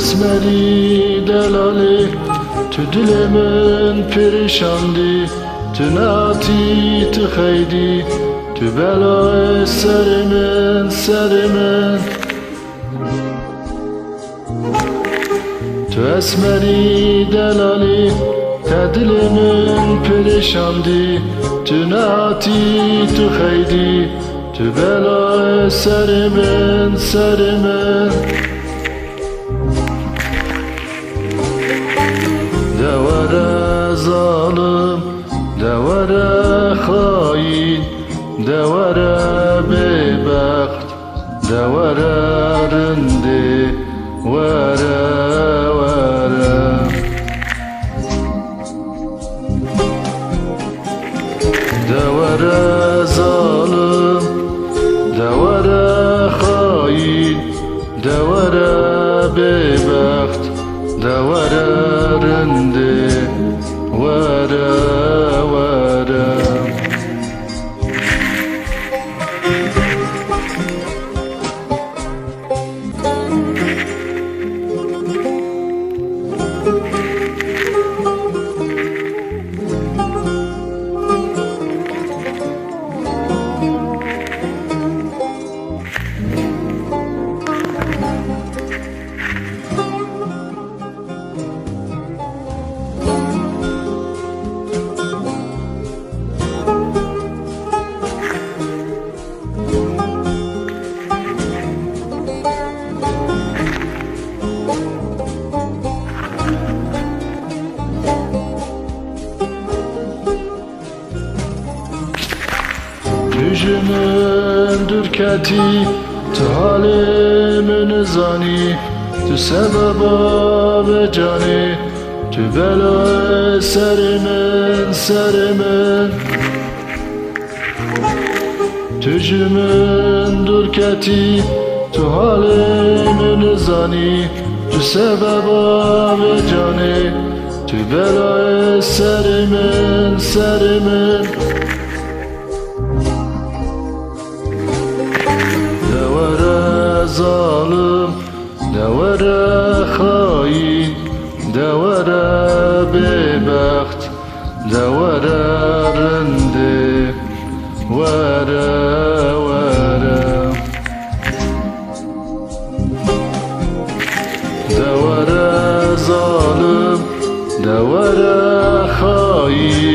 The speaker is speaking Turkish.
esmeri delali Tu dilimin perişandi. Tu nati tu xeydi Tu bela serimin serimin Tu esmeri delali Tedilimin perişandi. Tu nati tu xeydi Tu Devere zalim Devere hain Devere beybəxt Devere rindi Vere vere Devere zalim Devere hain Devere beybəxt Devere rindi Vere Yüzümün dürketi Tu halimin zani Tu sebeba ve cani Tu bela serimin serimin Tücümün dürketi Tu halimin zani Tu sebeba ve cani Tu bela serimin serimin دەوەرە خۆین به بخت دەوەرە ورا وەرە وەرە دەوەرە زاڵم دەوەرە خۆین